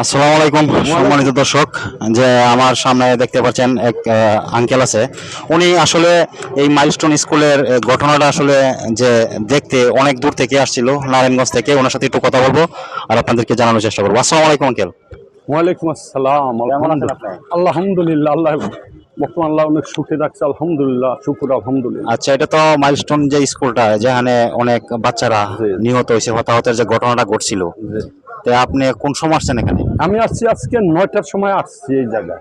আসসালামু আলাইকুম, সম্মানিত দর্শক, যে আমার সামনে দেখতে পাচ্ছেন এক আঙ্কেল আছে। উনি আসলে এই মাইলস্টোন স্কুলের ঘটনাটা আসলে যে দেখতে অনেক দূর থেকে আসছিল, নারায়ণগঞ্জ থেকে। ওনার সাথে একটু কথা বলব আর আপনাদেরকে জানানোর চেষ্টা করব। আসসালামু আলাইকুম, আঙ্কেল। ওয়ালাইকুম আসসালাম আলহামদুলিল্লাহ। আল্লাহ বর্তমান আল্লাহ অনেক সুখে রাখছে আলহামদুলিল্লাহ শুকুর আলহামদুলিল্লাহ। আচ্ছা এটা তো মাইলস্টোন যে স্কুলটা যেখানে অনেক বাচ্চারা নিহত হয়েছে হতাহতের যে ঘটনাটা ঘটছিল। তো আপনি কোন সময় আসছেন এখানে? আমি আসছি আজকে নয়টার সময় আসছি এই জায়গায়।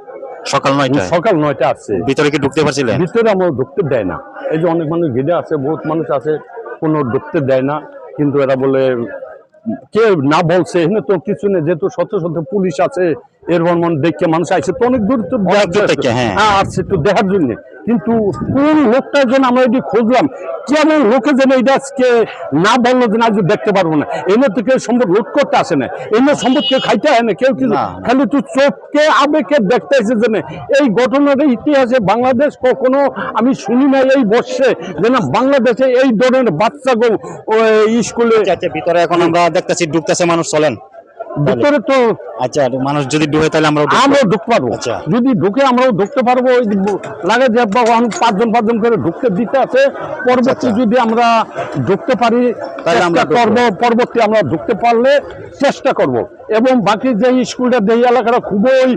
সকাল নয়টায়? সকাল নয়টা আসছে। ভিতরে কি ঢুকতে পারছিলেন? ভিতরে আমার ঢুকতে দেয় না। এই যে অনেক মানুষ ঘিরে আছে বহুত মানুষ আছে কোনো ঢুকতে দেয় না। কিন্তু এরা বলে কে না বলছে এখানে তো কিছু নেই যেহেতু শত শত পুলিশ আছে এর মন দেখে মানুষ তো অনেক দূর তো হ্যাঁ। হ্যাঁ আসছে একটু দেখার জন্য। কিন্তু কোন লোকটার জন্য আমরা এটি খুঁজলাম? কেমন লোকে যেন এটা আজকে না বলল যে না আজ দেখতে পারব না। এনে থেকে সম্পদ লুট করতে আসে না। এনে সম্পদ কেউ খাইতে হয় না কেউ কিছু। খালি তুই চোখকে আবেগে দেখতে এসেছে না এই ঘটনার ইতিহাসে বাংলাদেশ কখনো আমি শুনি না এই বর্ষে যে না বাংলাদেশে এই ধরনের বাচ্চা গো স্কুলে আচ্ছা আচ্ছা ভিতরে এখন আমরা দেখতেছি ঢুকতেছে মানুষ চলেন। ভিতরে তো আচ্ছা মানুষ যদি ঢুকে তাহলে আমরা আমরাও ঢুকতে পারব আচ্ছা। যদি ঢুকে আমরাও ঢুকতে পারব ওই লাগে যে বাবা, এখন পাঁচজন পাঁচজন করে ঢুকতে দিতে আছে পরবর্তী আচ্ছা। যদি আমরা ঢুকতে পারি তাহলে আমরা করব পরবর্তী আমরা ঢুকতে পারলে চেষ্টা করব এবং বাকি যে স্কুলটা যে এলাকাটা খুবই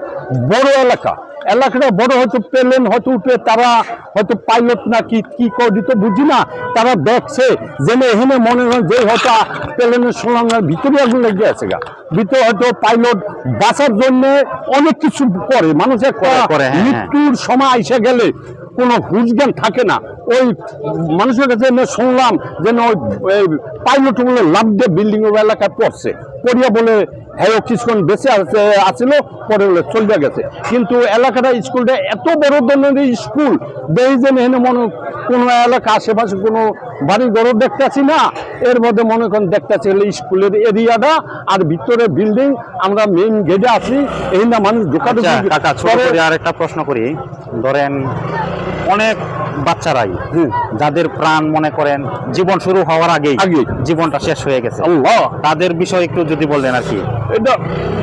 বড় এলাকা এলাকাটা বড় হয়তো পেলেন হয়তো উঠে তারা হয়তো পাইলট না কি কি করি তো বুঝি না। তারা দেখছে জেনে এখানে মনে হয় যে হয়তো প্লেনের সংলগ্নের ভিতরে আগুন লেগে আছে গা। ভিতরে হয়তো পাইলট বাঁচার জন্য অনেক কিছু করে মানুষ একটা করে, করে, হ্যাঁ, হ্যাঁ। মৃত্যুর সময় এসে গেলে কোনো হুঁশজ্ঞান থাকে না। ওই মানুষের কাছে শুনলাম যেন ওই পাইলট বলে লাভ দিয়ে বিল্ডিং এলাকায় পড়ছে। পড়িয়া বলে হ্যাঁ কিছুক্ষণ বেঁচে আছে আছিল পরে বলে চলে গেছে কিন্তু এলাকাটা স্কুলটা এত বড় ধরনের স্কুল দেই যে এখানে মনে কোনো এলাকা আশেপাশে কোনো বাড়ি ঘর দেখতে আছি না এর মধ্যে মনে করেন দেখতে আছি হলো স্কুলের এরিয়াটা আর ভিতরে বিল্ডিং আমরা মেইন গেটে আছি এই না মানুষ। করে আর একটা প্রশ্ন করি ধরেন অনেক বাচ্চারাই হুম। যাদের প্রাণ মনে করেন জীবন শুরু হওয়ার আগেই। জীবনটা শেষ হয়ে গেছে তাদের বিষয়ে একটু যদি বললেন আর কি। এটা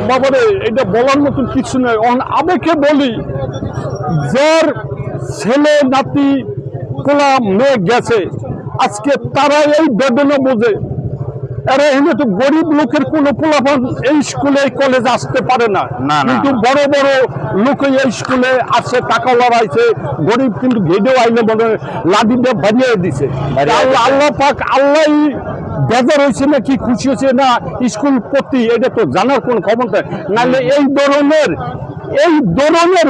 বাবারে, এটা বলার মতন কিছু নয় আবেগে বলি, যার ছেলে, নাতি কোলা মেয়ে গেছে, আজকে তারা এই বেদনা বোঝে। আরে এখানে তো গরিব লোকের কোনো পোলাপান এই স্কুলে কলেজে আসতে পারে না। কিন্তু বড় বড় লোক এই স্কুলে আসে টাকা লড়াইছে গরিব কিন্তু ঘেডেও আইলে মনে লাদি দিয়ে বাড়িয়ে দিছে আল্লাহ দিছে। আল্লাহ পাক আল্লাহ বেজার হয়েছে না কি খুশি হয়েছে না স্কুল প্রতি এটা তো জানার কোন ক্ষমতা নাহলে এই ধরনের এই ধরনের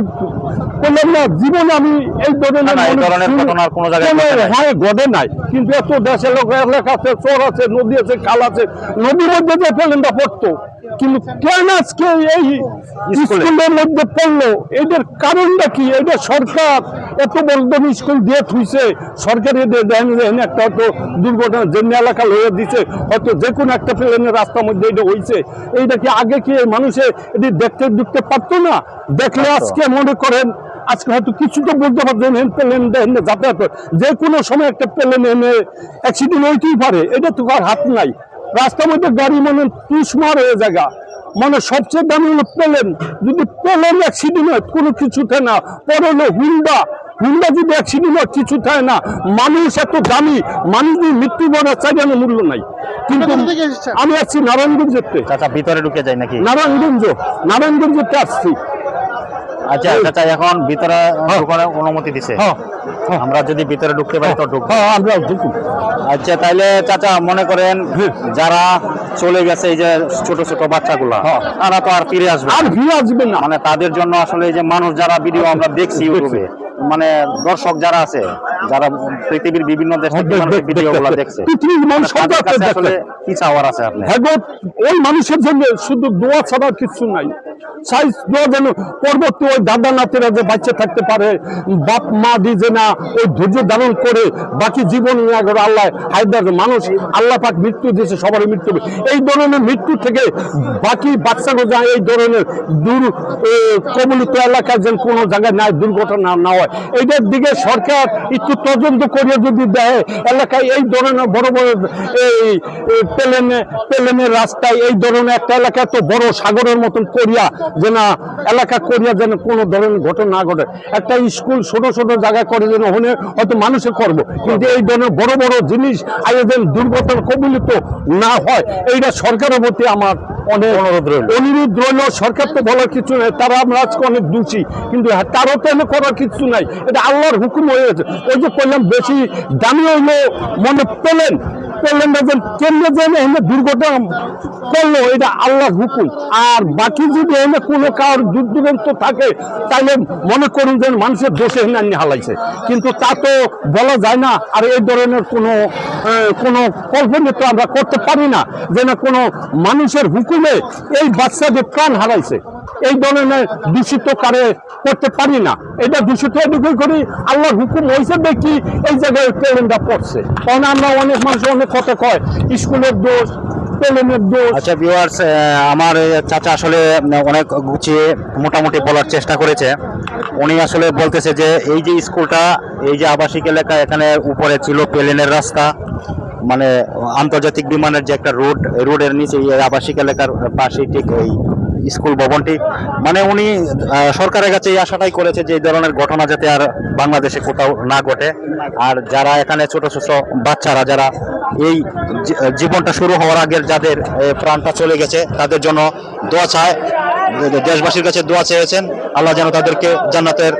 কোনো না জীবনে আমি এই ধরনের কোনো জায়গায়। হ্যাঁ ঘটে নাই। কিন্তু এত দেশে লোক এলাকা আছে চর আছে নদী আছে খাল আছে নদীর মধ্যে যে প্লেনটা পড়তো কিন্তু কেন আজকে এই স্কুলের মধ্যে পড়ল? এদের কারণটা কি? এটা সরকার এত বড় দামি স্কুল দিয়ে থুইছে। সরকার এদের এখানে একটা হয়তো দুর্ঘটনা জন্য এলাকা লয়ে দিছে হয়তো যে কোনো একটা প্লেনের রাস্তার মধ্যে এটা হয়েছে এইটা কি আগে কি মানুষে এটি দেখতে দেখতে পারতো না? দেখলে আজকে মনে করেন আজকে হয়তো কিছু তো বলতে পারছেন হেন প্লেন যাতায়াত। করে। যে কোনো সময় একটা প্লেন এনে অ্যাক্সিডেন্ট হইতেই পারে এটা তো কার হাত নাই। রাস্তার মধ্যে গাড়ি মনে তুষমার হয়ে জায়গা। মানে সবচেয়ে দামি হলো প্লেন। যদি প্লেন অ্যাক্সিডেন্ট হয় কোনো কিছু থাকে না। পরে হলো হুন্ডা। হুন্ডা যদি অ্যাক্সিডেন্ট হয় কিছু থাকে না। মানুষ এত দামি মানুষ যদি মৃত্যুবরণ চাইলে মূল্য নাই। কিন্তু আমি আসছি নারায়ণগঞ্জের চাচা ভিতরে ঢুকে যাই নাকি? নারায়ণগঞ্জ নারায়ণগঞ্জের আসছি। আচ্ছা চাচা এখন ভিতরে ঢোকার অনুমতি দিছে। হ্যাঁ হ্যাঁ। আমরা যদি ভিতরে ঢুকতে পারি তো ঢুকবো। হ্যাঁ আমরা ঢুকুন আচ্ছা তাইলে চাচা মনে করেন যারা চলে গেছে এই যে ছোট ছোট বাচ্চাগুলা হ্যাঁ। তারা তো আর ফিরে আসবে আর না। ফিরে আসবে না। মানে তাদের জন্য আসলে এই যে মানুষ যারা ভিডিও আমরা দেখছি। ইউটিউবে মানে দর্শক যারা আছে যারা পৃথিবীর বিভিন্ন দেশ মানুষ ভিডিওগুলো দেখছে পৃথিবীর মানুষ সব তাদের কাছে দেখছে। আসলে কি চাওয়ার আছে আপনি? হ্যাঁ ওই মানুষের জন্য শুধু দোয়া ছাড়া কিছু নাই। সাইজ দোয়া যেন পরবর্তী ওই দাদা নাতিরা যে বাচ্চা থাকতে পারে বাপ মা না ওই ধৈর্য ধারণ করে বাকি জীবন করে আল্লাহ হায়দার মানুষ আল্লাহ পাক মৃত্যু দিয়েছে সবারই মৃত্যু এই ধরনের মৃত্যু থেকে বাকি বাচ্চাগুলো যা এই ধরনের দূর কবলিত এলাকায় যেন কোনো জায়গায় নাই দুর্ঘটনা না হয়। এইটার দিকে সরকার একটু তদন্ত করে যদি দেয়, এলাকায় এই ধরনের বড় বড়, এই প্লেনে, প্লেনের রাস্তায় এই ধরনের একটা এলাকা এত বড় সাগরের মতন করিয়া যে না এলাকা করিয়া যেন কোনো ধরনের ঘটনা না ঘটে। একটা স্কুল ছোট ছোট জায়গায় করে যেন হলে হয়তো মানুষে করব কিন্তু এই ধরনের বড় বড় জিনিস আগে যেন দুর্ঘটনা কবলিত না হয়, এইটা সরকারের প্রতি আমার অনুরোধ রইল। সরকার তো বলার কিছু নেই তারা আমরা আজকে অনেক দোষী কিন্তু হ্যাঁ, তারও তো এনে করার কিছু নাই। এটা আল্লাহর হুকুম হয়ে গেছে ওই যে করলাম বেশি দামি হইল মনে পেলেন না যে কেমনে যেন এনে দুর্ঘটনা করল, এটা আল্লাহর হুকুম। আর বাকি যদি এনে কোনো কার দূর দূরান্ত থাকে তাহলে মনে করুন যে মানুষের দোষে এনে আনি হালাইছে। কিন্তু তা তো বলা যায় না, আর এই ধরনের কোনো কোনো কল্পনা তো আমরা করতে পারি না, যে না কোনো মানুষের হুকুমে এই বাচ্চাদের প্রাণ হারাইছে। এই ধরনের দূষিত কারে করতে পারি না। এটা দূষিত করি, আল্লাহর হুকুম হয়েছে দেখি এই জায়গায় পড়ছে। কারণ আমরা অনেক মানুষ অনেক কথা কয়? স্কুলের দোষ আচ্ছা ভিউয়ার্স আমার চাচা আসলে অনেক গুছিয়ে মোটামুটি বলার চেষ্টা করেছে। উনি আসলে বলতেছে যে, এই যে স্কুলটা, এই যে আবাসিক এলাকা, এখানে উপরে ছিল প্লেনের রাস্তা। মানে আন্তর্জাতিক বিমানের যে একটা রোড, রোডের নিচে এই আবাসিক এলাকার পাশে ঠিক ওই স্কুল ভবনটি। মানে উনি সরকারের কাছে এই আশাটাই করেছে যে, এই ধরনের ঘটনা যাতে আর বাংলাদেশে কোথাও না ঘটে। আর যারা এখানে ছোট ছোট বাচ্চারা, যারা এই জীবনটা শুরু হওয়ার আগের যাদের প্রাণটা চলে গেছে, তাদের জন্য দোয়া চায়। দেশবাসীর কাছে দোয়া চেয়েছেন। আল্লাহ যেন তাদেরকে জান্নাতের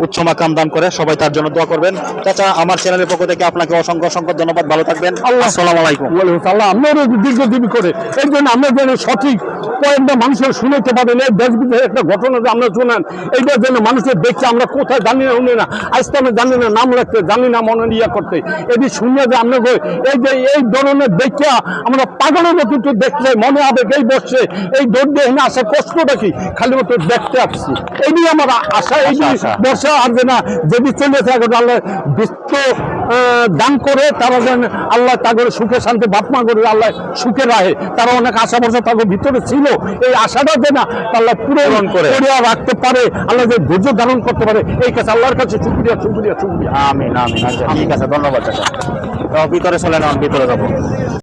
উচ্চ মাকাম দান করে সবাই তার জন্য দোয়া করবেন। চাচা আমার চ্যানেলের পক্ষ থেকে আপনাকে অসংখ্য অসংখ্য ধন্যবাদ। ভালো থাকবেন। আল্লাহ- আসসালামু আলাইকুম। সালাম আপনারও দীর্ঘজীবী করে এই জন্য আমরা যেন সঠিক কয়েকটা মানুষের শুনাইতে পারেন এই দেশ বিদেশের একটা ঘটনা যে আমরা শোনান এইটার জন্য মানুষের দেখছে আমরা কোথায় জানি না উনি না। আজকে আমরা জানি না নাম রাখতে জানি না মনে ইয়া করতে। এটি শুনে যে আমরা এই যে এই ধরনের দেখে আমরা পাগলের মতো একটু দেখলে মনে আবেগ এই বসছে এই দৌড় দিয়ে আসা কষ্টটা কি? খালি মতো দেখতে আসছি। এই নিয়ে আমার আশা এই আশা, আর যে না যদি চলে থাকে আল্লাহ বিশ্ব দান করে তারা যেন আল্লাহ তাদের সুখে শান্তি বাপমা করে আল্লাহ সুখে রাখে। তারা অনেক আশা ভরসা তাদের ভিতরে ছিল। এই আশাটা যে না আল্লাহ পূরণ করে। রাখতে পারে আল্লাহ যে ধৈর্য ধারণ করতে পারে এই কাছে আল্লাহর কাছে শুক্রিয়া শুক্রিয়া শুক্রিয়া। আমিন আমিন ঠিক আছে ধন্যবাদ ভিতরে চলে না ভিতরে যাব।